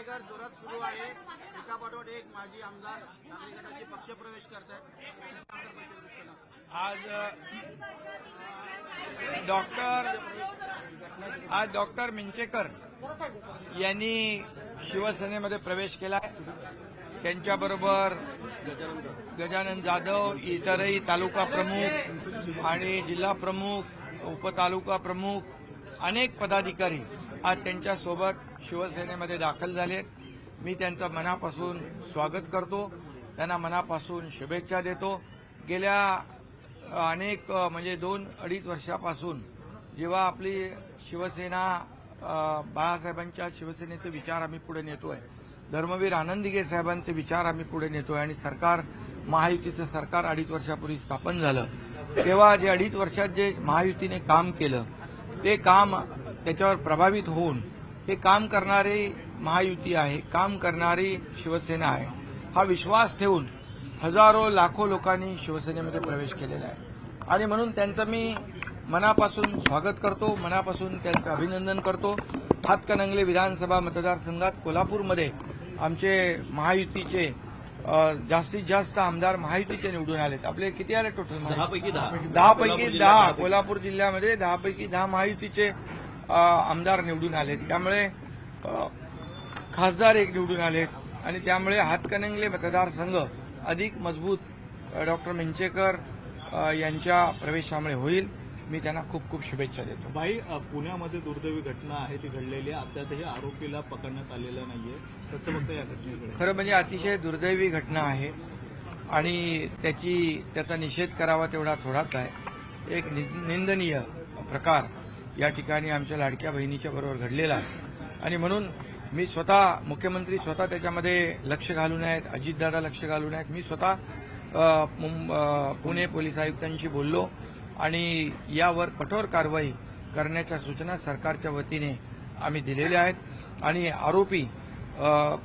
रायगड जोरात सुरू आहे. एकापाठोपाठ एक माजी आमदार. नागरिक गटाचे पक्षप्रवेश करत आहेत आज डॉक्टर आज डॉक्टर मिंचेकर यांनी शिवसेनेमध्ये प्रवेश केला आहे त्यांच्याबरोबर गजानन जाधव इतरही तालुका प्रमुख आणि जिल्हा प्रमुख उपतालुका प्रमुख अनेक पदाधिकारी आज त्यांच्यासोबत शिवसेनेमध्ये दाखल झालेत. मी त्यांचं मनापासून स्वागत करतो. त्यांना मनापासून शुभेच्छा देतो. गेल्या अनेक म्हणजे दोन अडीच वर्षापासून जेव्हा आपली शिवसेना बाळासाहेबांच्या शिवसेनेचे विचार आम्ही पुढे नेतोय धर्मवीर आनंदिगे साहेबांचे विचार आम्ही पुढे नेतोय आणि सरकार महायुतीचं सरकार अडीच वर्षापूर्वी स्थापन झालं. तेव्हा जे अडीच वर्षात जे महायुतीने काम केलं ते काम त्याच्यावर प्रभावित होऊन हे काम करणारी महायुती आहे काम करणारी शिवसेना आहे. हा विश्वास ठेवून हजारो लाखो लोकांनी शिवसेनेमध्ये प्रवेश केलेला आहे. आणि म्हणून त्यांचं मी मनापासून स्वागत करतो मनापासून त्यांचं अभिनंदन करतो. हातकणंगले विधानसभा मतदारसंघात कोल्हापूरमध्ये आमचे महायुतीचे जास्तीत जास्त आमदार महायुतीचे निवडून आलेत. आपले किती आले टोटल दहापैकी दहा. दहा. पैकी दहा कोल्हापूर जिल्ह्यामध्ये दहा पैकी दहा महायुतीचे आमदार निवडून आलेत. त्यामुळे खासदार एक निवडून आलेत आणि त्यामुळे हातकणंगले मतदारसंघ अधिक मजबूत डॉक्टर मिंचेकर यांच्या प्रवेशामुळे होईल. मी त्यांना खूप खूप शुभेच्छा देतो. अ, पुण्यामध्ये दुर्दैवी घटना आहे ती घडलेली. आहे अद्यापही आरोपीला पकडण्यात आलेलं नाहीये. कसं बघता या घटनेकडे? खरं म्हणजे अतिशय दुर्दैवी घटना आहे आणि त्याची त्याचा निषेध करावा तेवढा थोडाच आहे. एक निंदनीय प्रकार या ठिकाणी आमच्या लाडक्या बहिणीच्या बरोबर घडलेला. आहे आणि म्हणून मी स्वतः मुख्यमंत्री स्वतः त्याच्यामध्ये लक्ष घालून आहेत अजितदादा लक्ष घालून आहेत. मी स्वतः पुणे पोलीस आयुक्तांशी बोललो आणि यावर कठोर कारवाई करण्याच्या सूचना सरकारच्या वतीने आम्ही दिलेल्या आहेत. आणि आरोपी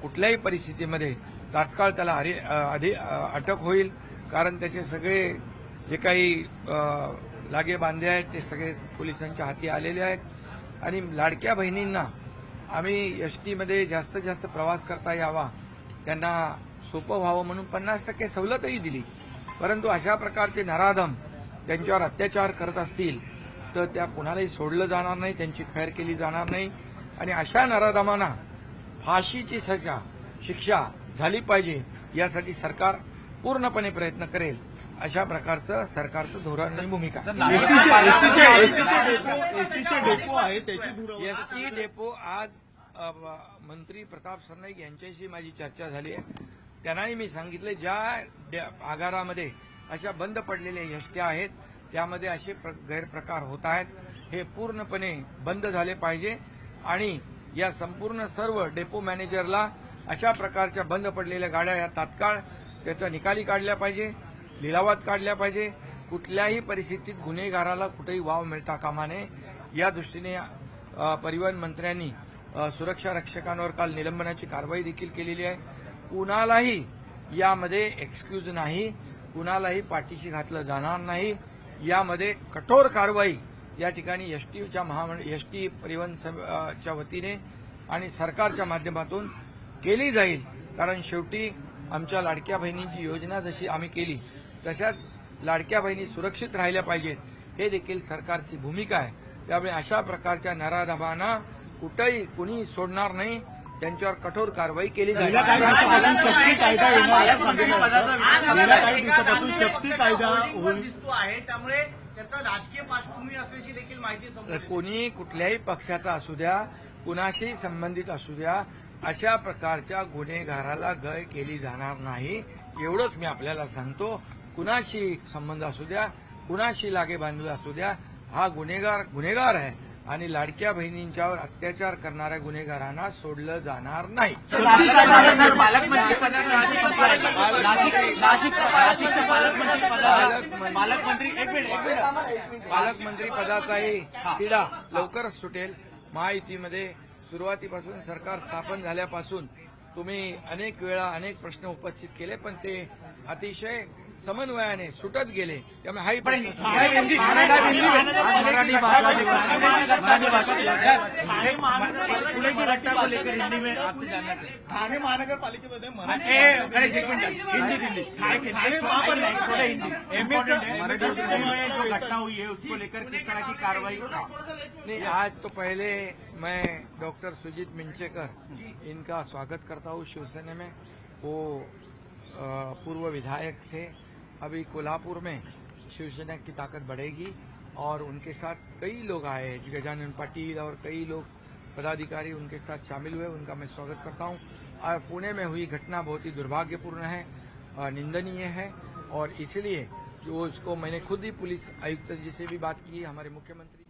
कुठल्याही परिस्थितीमध्ये तात्काळ त्याला अरे- अटक होईल. कारण त्याचे सगळे जे काही लागे बांधे आहेत ते सगळे पोलिसांच्या हाती आलेले आहेत. आणि लाडक्या बहिणींना आम्ही एस टीमध्ये जास्तीत जास्त प्रवास करता यावा त्यांना सोपं व्हावं म्हणून पन्नास टक्के सवलतही दिली. परंतु अशा प्रकारचे नराधम त्यांच्यावर अत्याचार करत असतील तर त्या कुणालाही सोडलं जाणार नाही त्यांची खैर केली जाणार नाही. आणि अशा नराधमांना फाशीची सजा शिक्षा झाली पाहिजे यासाठी सरकार पूर्णपणे प्रयत्न करेल. अशा प्रकारचं सरकारचं धोरण आणि भूमिका आहे. एसटीचे डेपो आहे त्याची दुरावा एस टी डेपो आज मंत्री प्रताप सरनाईक यांच्याशी माझी चर्चा झाली आहे. त्यांनाही मी सांगितलं ज्या डे- आगारामध्ये अशा बंद पडलेल्या एसट्या आहेत त्यामध्ये असे प्र- गैरप्रकार होत आहेत. हे पूर्णपणे बंद झाले पाहिजे. आणि या संपूर्ण सर्व डेपो मॅनेजरला अशा प्रकारच्या बंद पडलेल्या गाड्या या तात्काळ त्याचा निकाली काढल्या पाहिजे. लिलावात काढल्या पाहिजे. कुठल्याही परिस्थितीत गुन्हेगाराला कुठेही वाव मिळता कामा नये. या दृष्टीने परिवहन मंत्र्यांनी सुरक्षा रक्षकांवर काल निलंबनाची कारवाई देखील केलेली आहे. कुणालाही यामध्ये एक्सक्यूज नाही. कुणालाही पाठीशी घातलं जाणार नाही. यामध्ये कठोर कारवाई या ठिकाणी एसटीच्या महामंडळ एसटी परिवहन टी परिवहन च्या वतीने आणि सरकारच्या माध्यमातून केली जाईल. कारण शेवटी आमच्या लाडक्या बहिणींची योजना जशी आम्ही केली तशाच लाडक्या बहिणी सुरक्षित राहिल्या पाहिजेत. हे देखील सरकारची भूमिका आहे. त्यामुळे अशा प्रकारच्या नराधमांना कुठंही कुणी सोडणार नाही. त्यांच्यावर कठोर कारवाई केली जाईल. गेल्या काही दिवसापासून शक्ती कायदा येणार आहे. सांगितलं होतं. गेल्या काही दिवसापासून शक्ती कायदा होईल दिसतो आहे. त्यामुळे त्याचं राजकीय पार्श्वभूमी असल्याची देखील माहिती समोर तर येते. कोणी कुठल्याही पक्षाचा असू द्या कुणाशी संबंधित असू द्या अशा प्रकारच्या गुन्हेगाराला गय केली जाणार नाही. एवढंच मी आपल्याला सांगतो. कुणाशी संबंध असू द्या कुणाशी लागे बांधू असू द्या हा गुन्हेगार गुन्हेगार आहे. आणि लाडक्या बहिणींच्यावर अत्याचार करणाऱ्या गुन्हेगारांना सोडलं जाणार नाही. पालकमंत्री पालकमंत्री एक मिनिट एक मिनिट. पालकमंत्री पदाचाही तिढा लवकरच सुटेल. महायुतीमध्ये सुरुवातीपासून सरकार स्थापन झाल्यापासून तुम्ही अनेक वेळा अनेक प्रश्न उपस्थित केले पण ते अतिशय समन्वयाने सुटत गेले त्यामुळे हाही प्रश्न. मराठी भाषा मराठी को लेकर हिंदी में आपसे जानना चाहते ठाणे महानगरपालिकेमध्ये मराठी ए, भाषेचा- गणेश, एक मिनिट. हिंदी दिल्ली ठाणे ठाणे महापालिका- थोड़ा हिंदी। एमएचं- मराठी एमएचं शिक्षण में जो घटना हुई है उसको लेकर किस तरह की कार्रवाई नहीं आज तो पहले मैं डॉक्टर सुजीत मिंचेकर इनका स्वागत करता हूँ शिवसेना में। वो पूर्व विधायक थे। अभी कोल्हापुर में शिवसेना की ताकत बढ़ेगी और उनके साथ कई लोग आए गजानन पाटिल और कई लोग पदाधिकारी उनके साथ शामिल हुए, उनका मैं स्वागत करता हूँ। और पुणे में हुई घटना बहुत ही दुर्भाग्यपूर्ण है निंदनीय है, और इसलिए जो उसको मैंने खुद ही पुलिस आयुक्त जी से भी बात की, हमारे मुख्यमंत्री